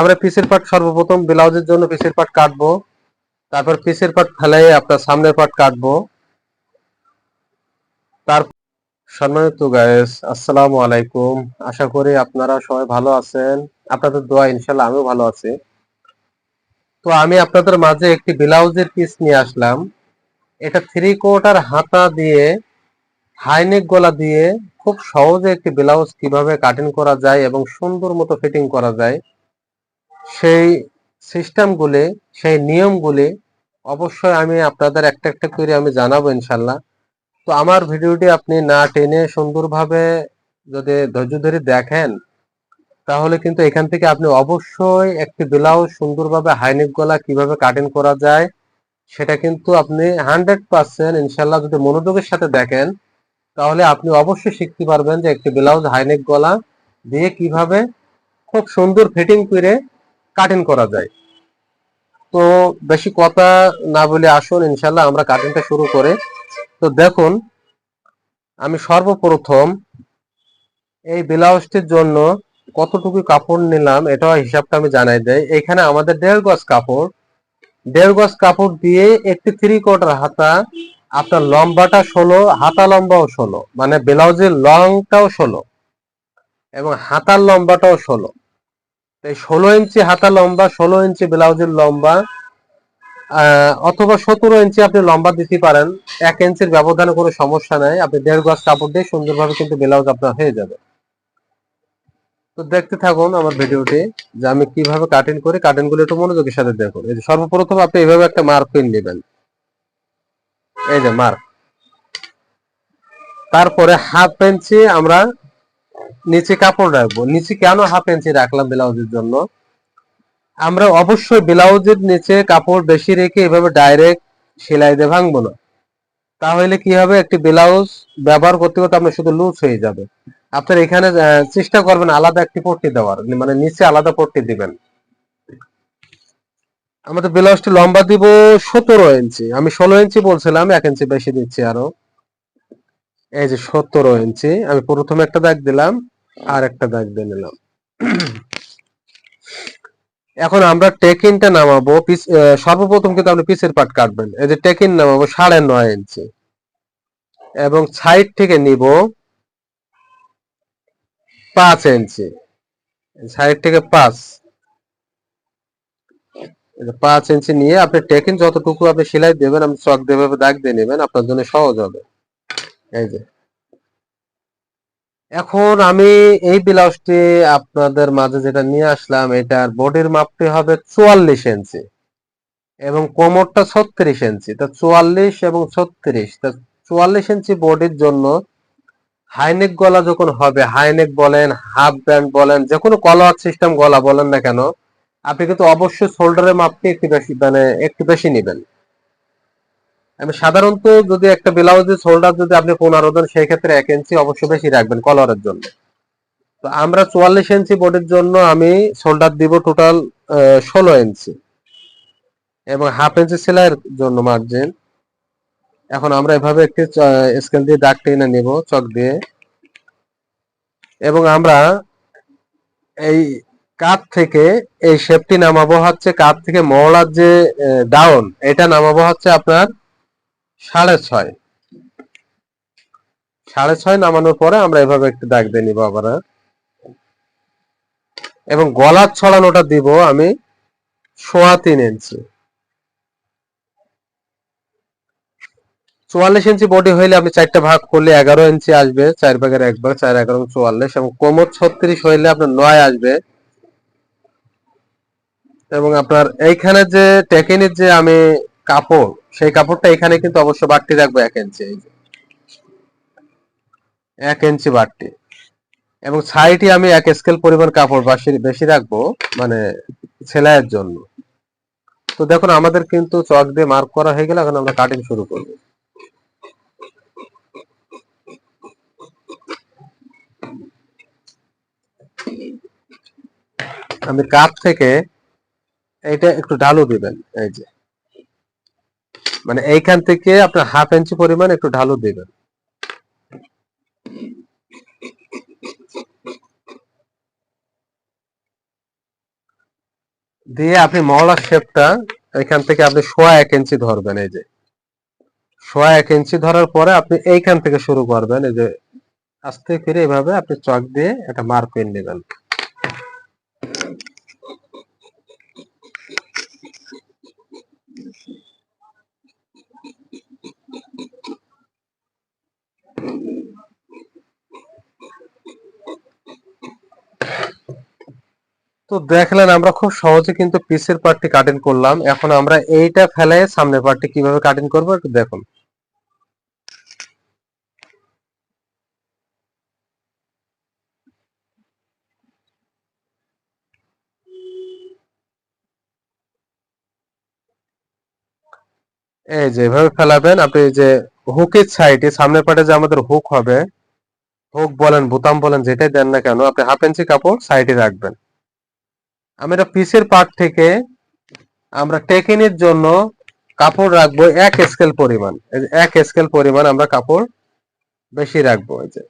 আমরা পিসের পাট সর্বপ্রথম ব্লাউজের জন্য পিসের পাট কাটবো। তারপর পিসের পাট ফেলে আপনার সামনের পাট কাটবো। সম্মানিত গায়েস আসসালামু আলাইকুম। আশা করি আপনারা সবাই ভালো আছেন। আপনাদের দোয়া ইনশাল্লাহ আমিও ভালো আছি। তো আমি আপনাদের মাঝে একটি ব্লাউজের পিস নিয়ে আসলাম। এটা থ্রি কোয়ার্টার হাতা দিয়ে, হাইনেক গলা দিয়ে খুব সহজে একটি ব্লাউজ কীভাবে কাটিং করা যায় এবং সুন্দর মতো ফিটিং করা যায়। সেই সিস্টেমগুলি, সেই নিয়মগুলি অবশ্যই আমি আপনাদের একটা একটা করে আমি জানাব ইনশাল্লাহ। তো আমার ভিডিওটি আপনি না টেনে সুন্দরভাবে যদি ধৈর্য ধরে দেখেন, তাহলে কিন্তু এখান থেকে আপনি অবশ্যই একটি ব্লাউজ সুন্দরভাবে হাইনেক গলা কীভাবে কাটিং করা যায়, সেটা কিন্তু আপনি হান্ড্রেড পার্সেন্ট ইনশাল্লাহ যদি মনোযোগের সাথে দেখেন, তাহলে আপনি অবশ্যই শিখতে পারবেন যে একটি ব্লাউজ হাইনেক গলা দিয়ে কীভাবে খুব সুন্দর ফিটিং করে কাটিং করা যায়। তো বেশি কথা না বলে আসুন, ইনশাল্লাহ আমরা কাটিংটা শুরু করে। তো দেখুন, আমি সর্বপ্রথম এই ব্লাউজটির জন্য কতটুকু কাপড় নিলাম এটাও হিসাবটা আমি জানাই দেয় এখানে আমাদের দেড় গজ কাপড়। দেড় গজ কাপড় দিয়ে একটি থ্রি কোয়ার্টার হাতা, আপনার লম্বাটা ষোলো, হাতা লম্বাও ষোলো মানে ব্লাউজের লংটাও ষোলো এবং হাতার লম্বাটাও ষোলো। এই ষোলো ইঞ্চি হাতা লম্বা, ষোলো ইঞ্চি ব্লাউজের লম্বা অথবা সতেরো ইঞ্চি আপনি লম্বা দিতে পারেন। এক ইঞ্চির ব্যবধানে কোনো সমস্যা নাই। আপনি দেড় গজ কাপড় দিয়ে সুন্দরভাবে কিন্তু ব্লাউজ আপনার হয়ে যাবে। তো দেখতে থাকুন আমার ভিডিওটি, যে আমি কীভাবে কাটিং করি। কাটিংগুলো একটু মনোযোগের সাথে দেখুন। এই যে সর্বপ্রথম আপনি এইভাবে একটা মার্ক পিন নেবেন। এই যে মার্ক। তারপরে হাফ ইঞ্চি আমরা নিচে কাপড় রাখব। নিচে কেন হাফ ইঞ্চি রাখলাম ব্লাউজের জন্য? আমরা অবশ্যই ব্লাউজের নিচে কাপড় বেশি রেখে এভাবে ডাইরেক্ট সেলাই দিয়ে ভাঙবো না। তাহলে কি হবে? একটি ব্লাউজ ব্যবহার করতে করতে আপনার শুধু লুজ হয়ে যাবে। আপনার এখানে চেষ্টা করবেন আলাদা একটি পট্টি দেওয়ার মানে নিচে আলাদা পট্টি দিবেন। আমাদের ব্লাউজটি লম্বা দিব সতেরো ইঞ্চি আমি ষোলো ইঞ্চি বলছিলাম, এক ইঞ্চি বেশি দিচ্ছি আরও। এই যে সতেরো ইঞ্চি আমি প্রথমে একটা দাগ দিলাম, আর একটা দাগ দিয়ে নিলাম। এখন আমরা টেকিনটা নামাবো সর্বপ্রথম কিন্তু আপনি পিসের পাট কাটবেন। এই যে টেকিন নামাবো, সাড়ে নয় ইঞ্চি এবং সাইড থেকে নিব পাঁচ ইঞ্চি সাইড থেকে পাঁচ। পাঁচ ইঞ্চি নিয়ে আপনি টেকিন যতটুকু আপনি সেলাই দেবেন আপনি চক দেবে দাগ দিয়ে নেবেন, আপনার জন্য সহজ হবে। এখন আমি এই ব্লাউজটি আপনাদের মাঝে যেটা নিয়ে আসলাম, এটার বডির মাপটি হবে চুয়াল্লিশ ইঞ্চি এবং কোমরটা ছত্রিশ ইঞ্চি। তা চুয়াল্লিশ এবং ছত্রিশ, তা চুয়াল্লিশ ইঞ্চি বডির জন্য হাইনেক গলা যখন হবে হাইনেক বলেন হাফ ব্যান্ড বলেন যে কোনো কলার সিস্টেম গলা বলেন না কেন, আপনি কিন্তু অবশ্যই শোল্ডারের মাপটি একটু বেশি মানে একটু বেশি নেবেন। সাধারণত যদি একটা ব্লাউজের শোল্ডার যদি আপনি পনেরো দেন সেই ক্ষেত্রে এক ইঞ্চি অবশ্যই বেশি রাখবেন কলারের জন্য। তো আমরা চুয়াল্লিশ ইঞ্চি বডির জন্য আমি শোল্ডার দিব টোটাল ষোলো ইঞ্চি এবং হাফ ইঞ্চি সেলাইয়ের জন্য মার্জিন এখন আমরা এভাবে একটি স্কেল দিয়ে দাগ টেনে নিব, চক দিয়ে। এবং আমরা এই কাপ থেকে এই শেপটি নামাবো হচ্ছে কাপ থেকে মহলার যে ডাউন এটা নামাবো হচ্ছে আপনার সাড়ে ছয়। সাড়ে ছয় নামানোর পরে আমরা এভাবে একটু দাগ দিয়ে নিব আবার এবং গলার ছড়ানোটা দিব আমি সোয়া তিন ইঞ্চি চুয়াল্লিশ ইঞ্চি বডি হইলে আপনি চারটা ভাগ করলে এগারো ইঞ্চি আসবে, চার ভাগের এক ভাগ চার, এগারো, চুয়াল্লিশ এবং কোমর ছত্রিশ হইলে আপনার নয় আসবে। এবং আপনার এইখানে যে টেকিনের যে আমি কাপড় সেই কাপড়টা এখানে কিন্তু অবশ্য বাড়তি রাখব এক ইঞ্চি এই যে। এক ইঞ্চি বাড়তি। এবং সাইডে আমি এক স্কেল পরিমাণ কাপড় বেশি রাখব মানে সেলাইয়ের জন্য। তো দেখুন, আমাদের কিন্তু চক দিয়ে মার্ক করা হয়ে গেলে এখন আমরা কাটিং শুরু করব। আমি কাপ থেকে এইটা একটু ঢালু দিবেন, এই যে। মানে এইখান থেকে আপনার হাফ ইঞ্চি পরিমাণ একটু ঢালু দিবেন। দিয়ে আপনি মহলার শেপটা এখান থেকে আপনি সোয়া এক ইঞ্চি ধরবেন এই যে। সোয়া এক ইঞ্চি ধরার পরে আপনি এইখান থেকে শুরু করবেন, এই যে আস্তে করে এভাবে আপনি চক দিয়ে একটা মার্ক নেবেন। তো দেখলেন, আমরা খুব সহজে কিন্তু পিসের পার্টটি কাটিং করলাম। এখন আমরা এইটা ফেলে সামনের পার্টটি কীভাবে কাটিং করব একটু দেখুন। এই যে, এভাবে ফেলাবেন। আপনি যে হুকের সাইডে সামনের পাটে যে আমাদের হুক হবে, হুক বলেন, বোতাম বলেন, যেটাই দেন না কেন, আপনি হাফ ইঞ্চি কাপড় সাইডে রাখবেন। আমি এটা পিসের পার্ট থেকে আমরা টেকিনের জন্য কাপড় রাখব এক স্কেল পরিমাণ। এক স্কেল পরিমাণ আমরা কাপড় বেশি রাখব, এই যে।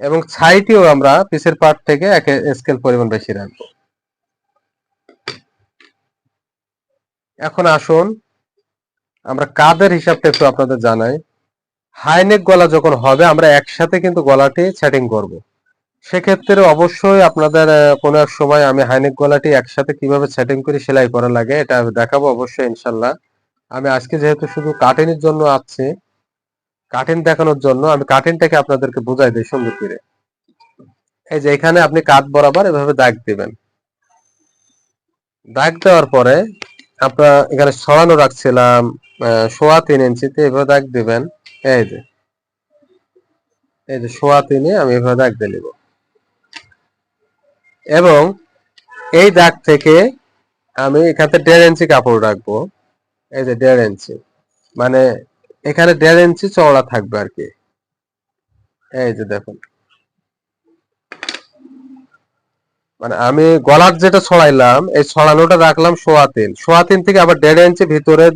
এবং ছাইটিও আমরা পিসের পার্ট থেকে এক স্কেল পরিমাণ বেশি রাখব। এখন আসুন আমরা কাদের হিসাবটা একটু আপনাদের জানাই। হাইনেক গলা যখন হবে, আমরা একসাথে কিন্তু গলাটি সেটিং করব। সেক্ষেত্রে অবশ্যই আপনাদের কোনো এক সময় আমি হাইনেক গলাটি একসাথে কীভাবে সেটিং করে সেলাই করা লাগে, এটা দেখাবো অবশ্যই, ইনশাল্লাহ। আমি আজকে যেহেতু শুধু কাটিনের জন্য আসছি কাটিন দেখানোর জন্য, আমি কাটিনটাকে আপনাদেরকে বোঝাই দিই সুন্দর করে। এই যে এখানে আপনি কাত বরাবর এভাবে দাগ দিবেন। দাগ দেওয়ার পরে, আপনার এখানে ছড়ানো রাখছিলাম সোয়া তিন ইঞ্চিতে এভাবে দাগ দিবেন। এই যে এই যে সোয়া তিনে আমি এভাবে দাগ দিয়ে নিব। এবং এই দাগ থেকে আমি এখানে দেড় ইঞ্চি কাপড় রাখব। এই যে দেড় ইঞ্চি মানে এখানে দেড় ইঞ্চি চওড়া থাকবে আর কি। এই যে দেখুন। মানে আমি গলার যেটা ছড়াইলাম, এই ছড়ানোটা রাখলাম সোয়া তিন সোয়া তিন থেকে আবার দেড় ইঞ্চি ভিতরে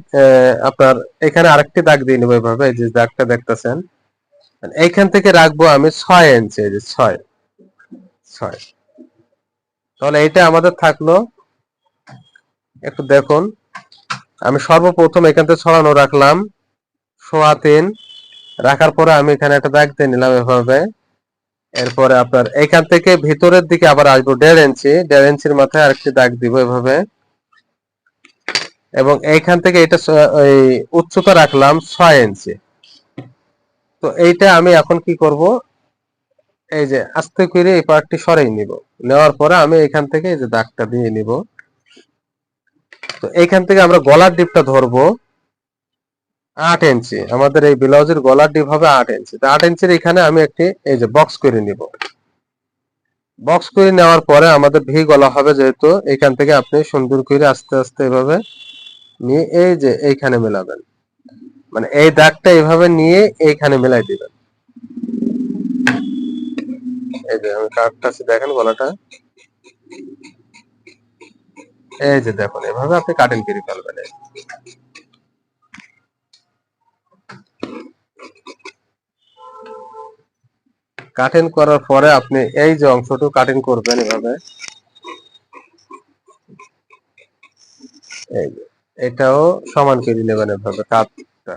আপনার এখানে আরেকটি দাগ দিয়ে নেব এভাবে যে দাগটা দেখতেছেন। এইখান থেকে রাখব আমি ছয় ইঞ্চি এই যে ছয় ছয়। তাহলে এটা আমাদের থাকল। একটু দেখুন। আমি সর্বপ্রথম এখান থেকে ছড়ানো রাখলাম, সোয়া তিন রাখার পরে আমি এখানে একটা দাগ দিয়ে নিলাম এভাবে। এরপরে আপনার এখান থেকে ভিতরের দিকে আবার আসব, দেড় ইঞ্চি, দেড় ইঞ্চির মাথায় আরেকটি দাগ দিব এভাবে। এবং এইখান থেকে এটা উচ্চতা রাখলাম ছয় ইঞ্চি। তো এইটা আমি এখন কি করব? এই যে আস্তে করে এই পার্টটি সরাই নিব। নেওয়ার পরে আমি এখান থেকে এই যে দাগটা দিয়ে নিব। তো এইখান থেকে আমরা গলার ডিপটা ধরবো। আট ইঞ্চি। আমাদের এই ব্লাউজের গলার ডিপ হবে আট ইঞ্চি। তো আট ইঞ্চির এখানে আমি একটি, এই যে বক্স করে নিব। বক্স করে নেওয়ার পরে আমাদের ভি গলা হবে যেহেতু, এখান থেকে আপনি সুন্দর করে আস্তে আস্তে এভাবে নিয়ে এই যে এইখানে মেলাবেন। মানে এই দাগটা এইভাবে নিয়ে এইখানে মেলাই দিবেন। এই যে আমি কাটটাছি দেখেন গলাটা? এই যে দেখুন, এভাবে আপনি কাটিং করে ফেলবেন। কাটিং করার পরে আপনি এই যে অংশটুকু কাটিং করবেন এভাবে। এটাও সমান করে নেবেন এভাবে কাপটা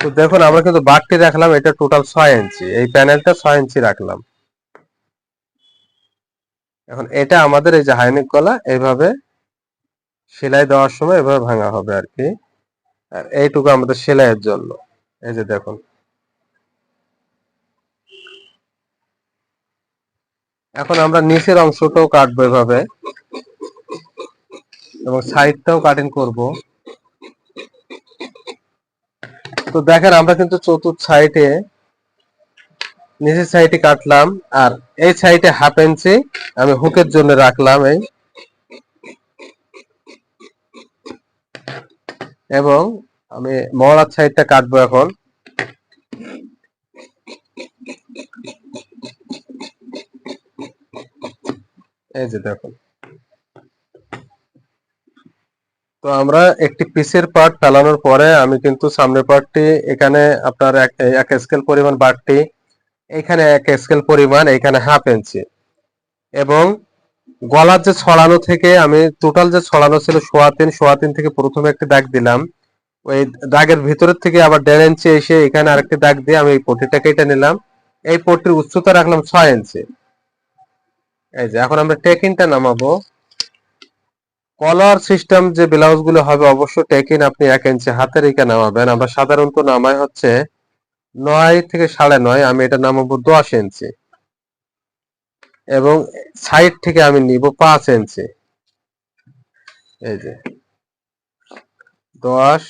তো দেখুন, আমরা কিন্তু বাটটি রাখলাম, এটা টোটাল ছয় ইঞ্চি। এই প্যানেলটা ছয় ইঞ্চি রাখলাম। এখন এটা আমাদের এই যে হাইনেক গলা এইভাবে সেলাই দেওয়ার সময় এভাবে ভাঙা হবে আর কি। আর এইটুকু আমাদের সেলাইয়ের জন্য। এই যে দেখুন এখন আমরা নিচের অংশটাও কাটবো এভাবে। এবং সাইডটাও কাটিং করব। তো দেখেন, আমরা কিন্তু চতুর্থ সাইডে, নিচের সাইডে কাটলাম, আর এই সাইডে হাফ ইঞ্চি আমি হুকের জন্য রাখলাম এই। এবং আমি মহড়ার সাইডটা কাটবো এখন। এই যে দেখুন। তো আমরা একটি পিসের পার্ট ফেলানোর পরে আমি কিন্তু সামনের পার্টটি এখানে আপনার এক স্কেল পরিমাণ বাটটি এখানে এক স্কেল পরিমাণ, এখানে হাফ ইঞ্চি এবং গলার যে ছড়ানো থেকে আমি টোটাল যে ছড়ানো ছিল সোয়া তিন সোয়া তিন থেকে প্রথমে একটি দাগ দিলাম। ওই দাগের ভিতরের থেকে আবার দেড় ইঞ্চি এসে এখানে আরেকটি দাগ দিয়ে আমি এই পট্টিটা কেটে নিলাম। এই পট্টির উচ্চতা রাখলাম ছয় ইঞ্চি এই যে, এখন আমরা টেকিনটা নামাবো। কলার সিস্টেম যে ব্লাউজগুলো হবে অবশ্য টেকিন আপনি এক ইঞ্চি হাতের এঁকে নামাবেন। আমরা সাধারণত নামাই হচ্ছে নয় থেকে সাড়ে নয়, আমি এটা নামাবো দশ ইঞ্চি এবং সাইড থেকে আমি নিব পাঁচ ইঞ্চি এই যে, দশ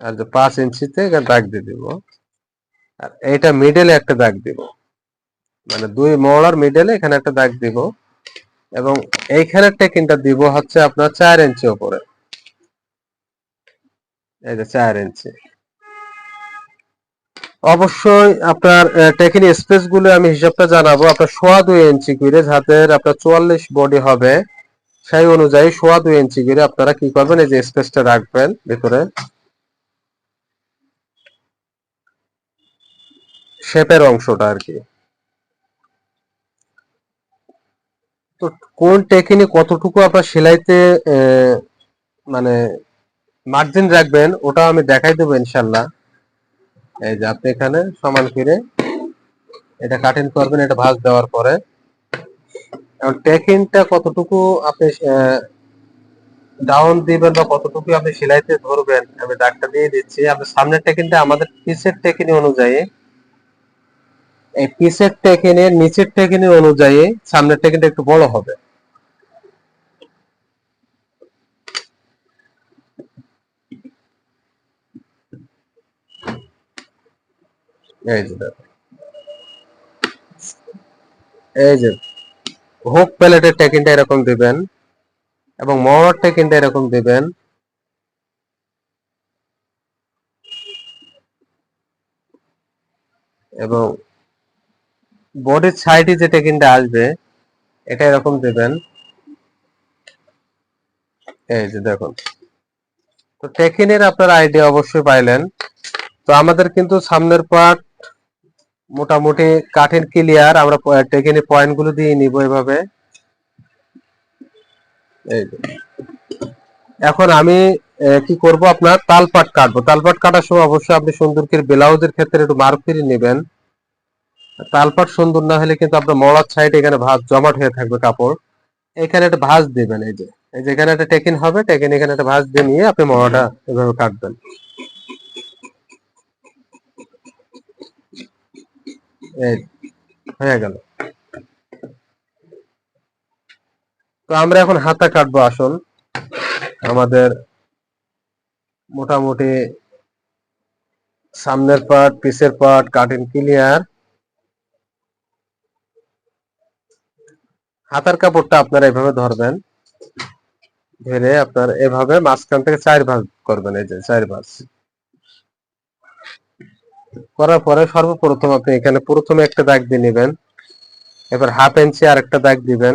আর যে পাঁচ ইঞ্চিতে দাগ দিয়ে দিব। আর এটা মিডলে একটা দাগ দিব। মানে দুই মহলার মিডলে এখানে একটা দাগ দিব। এবং এইখানে টেকিনটা দিব হচ্ছে আপনার চার ইঞ্চি উপরে। এই যে চার ইঞ্চি। অবশ্যই আপনার টেকিন স্পেসগুলো আমি হিসাবটা জানাব। আপনার সোয়া দুই ইঞ্চি করে যাদের আপনার চুয়াল্লিশ বডি হবে, সেই অনুযায়ী সোয়া দুই ইঞ্চি করে আপনারা কি করবেন? এই যে স্পেসটা রাখবেন ভিতরে। শেপের অংশটা আর কি। তো কোন টেকনিক কতটুকু আপনার সেলাইতে মানে মার্জিন রাখবেন, ওটা আমি দেখাই দেবো ইনশাল্লাহ এই যে আপনি এখানে সমান করে এটা কাটিং করবেন, এটা ভাঁজ দেওয়ার পরে। এখন কতটুকু আপনি ডাউন দিবেন বা কতটুকু আপনি সেলাইতে ধরবেন, আমি দাগটা দিয়ে দিচ্ছি। আপনার সামনের টেকিংটা আমাদের পিসের টেকিনি অনুযায়ী এই পিসের টেকিনের, নিচের টেকিনি অনুযায়ী সামনের টেকিনটা একটু বড় হবে এই যে। এই যে হুক প্যালেটের টেকিনটা এরকম দিবেন এবং মরার টেকিনটা এরকম দিবেন এবং বডির সাইডে যে টেকিনটা আসবে, এটা এরকম দেবেন। এই যে দেখুন। তো টেকিনের আপনার আইডিয়া অবশ্যই পাইলেন। তো আমাদের কিন্তু সামনের পার্ট মোটামুটি কাঠের ক্লিয়ার আমরা টেকিনে পয়েন্টগুলো দিয়ে নিব এভাবে। এই যে। এখন আমি কি করব আপনার? তালপাট কাটবো। তালপাট কাটার সময় অবশ্যই আপনি সুন্দর করে ব্লাউজের ক্ষেত্রে একটু মার্ক করে নেবেন। তালপাট সুন্দর না হলে কিন্তু আপনার মলার সাইড এখানে ভাঁজ জমাট হয়ে থাকবে কাপড়। এখানে একটা ভাঁজ দিবেন, এই যে। এই যে এখানে একটা টেকিন হবে, টেকিন এখানে একটা ভাঁজ দিয়ে নিয়ে আপনি মলাটা এভাবে কাটবেন। হয়ে গেল। তো আমরা এখন হাতা কাটবো আসল। আমাদের মোটামুটি সামনের পার্ট পিসের পার্ট কাটিং ক্লিয়ার হাতার কাপড়টা আপনারা এভাবে ধরবেন, ধরে আপনার এভাবে মাঝখান থেকে চার ভাগ করবেন, এই যে চার ভাঁজ। করার পরে সর্বপ্রথম আপনি এখানে প্রথমে একটা দাগ দিয়ে নেবেন, এবার হাফ ইঞ্চি আর একটা দাগ দিবেন,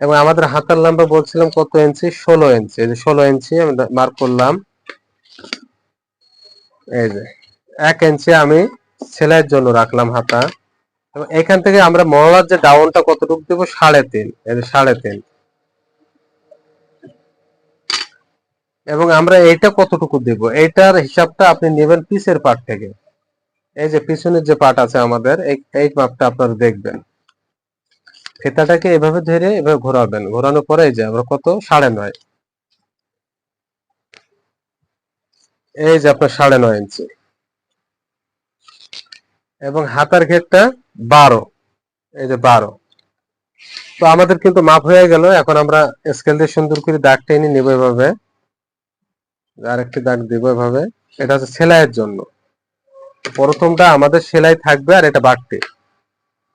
এবং আমাদের হাতার লম্বা বলছিলাম কত ইঞ্চি? ষোলো ইঞ্চি। ষোলো ইঞ্চি আমি মার্ক করলাম। এই যে, এক ইঞ্চি আমি সেলাইয়ের জন্য রাখলাম হাতা। এখান থেকে আমরা মহলার যে ডাউনটা কতটুকু দেবো? সাড়ে তিন। সাড়ে তিন। এবং আমরা এইটা কতটুকু দেব? এইটার হিসাবটা আপনি নেবেন পিসের পার্ট থেকে। এই যে পিছনের যে পার্ট আছে আমাদের, এই- এই মাপটা আপনারা দেখবেন। ফিতাটাকে এভাবে ধরে এভাবে ঘোরাবেন। ঘোরানোর পরে এই যে আমরা কত? সাড়ে নয়। এই যে আপনার সাড়ে নয় ইঞ্চি। এবং হাতার ঘেরটা বারো। এই যে বারো। তো আমাদের কিন্তু মাপ হয়ে গেল। এখন আমরা স্কেল দিয়ে সুন্দর করে দাগ টেনে নিব এভাবে। আরেকটি দাগ দিব এভাবে। এটা হচ্ছে সেলাইয়ের জন্য। প্রথমটা আমাদের সেলাই থাকবে আর এটা বাড়তি।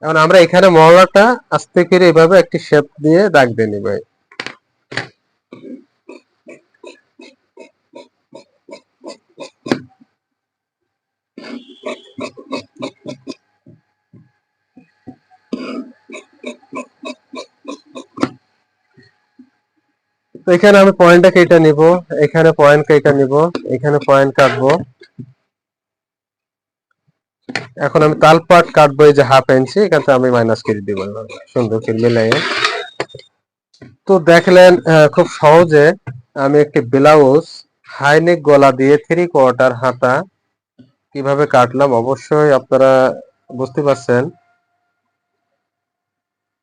এখন আমরা এখানে মহলাটা আস্তে করে এভাবে একটি শেপ দিয়ে দাগ দিয়ে নিব। এখানে আমি পয়েন্টটা কেটে নিব। এখানে পয়েন্ট কেটে নিব। এখানে পয়েন্ট কাটবো। এখন আমি তাল পাট কাটবো এই যে হাফ ইঞ্চি এখান আমি মাইনাস করে দিব সুন্দর করে মিলাই তো দেখলেন খুব সহজে আমি একটি ব্লাউজ হাইনেক গলা দিয়ে থ্রি কোয়ার্টার হাতা কীভাবে কাটলাম অবশ্যই আপনারা বুঝতে পারছেন।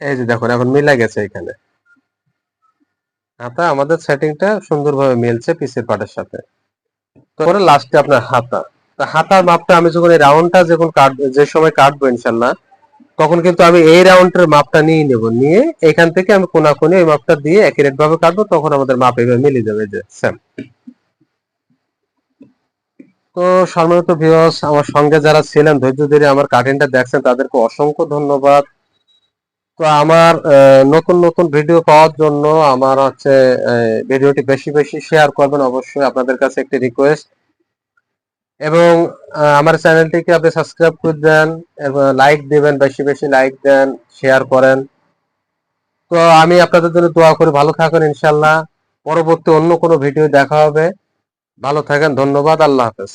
এই যে দেখুন, এখন মিলা গেছে এখানে। হাতা, আমাদের সেটিংটা সুন্দরভাবে মিলছে পিসের পাটের সাথে। তারপরে লাস্টে আপনার হাতা। তা হাতার মাপটা আমি যখন এই রাউন্ডটা যখন কাট, যে সময় কাটবো ইনশাল্লাহ, তখন কিন্তু আমি এই রাউন্ডের মাপটা নিয়ে নেব। নিয়ে এখান থেকে আমি কোনাকুনি এই মাপটা দিয়ে অ্যাকুরেট ভাবে কাটবো, তখন আমাদের মাপ এভাবে মিলে যাবে যে সেম তো সম্মানিত ভিউয়ার্স আমার সঙ্গে যারা ছিলেন, ধৈর্য ধরে আমার কাটিংটা দেখছেন, তাদেরকে অসংখ্য ধন্যবাদ। তো আমার নতুন নতুন ভিডিও পাওয়ার জন্য আমার হচ্ছে ভিডিওটি বেশি বেশি শেয়ার করবেন অবশ্যই আপনাদের কাছে একটি রিকোয়েস্ট এবং আমার চ্যানেলটিকে আপনি সাবস্ক্রাইব করে দেন, এবং লাইক দিবেন, বেশি বেশি লাইক দেন শেয়ার করেন। তো আমি আপনাদের জন্য দোয়া করি, ভালো থাকেন ইনশাল্লাহ পরবর্তী অন্য কোনো ভিডিও দেখা হবে। ভালো থাকেন, ধন্যবাদ, আল্লাহ হাফেজ।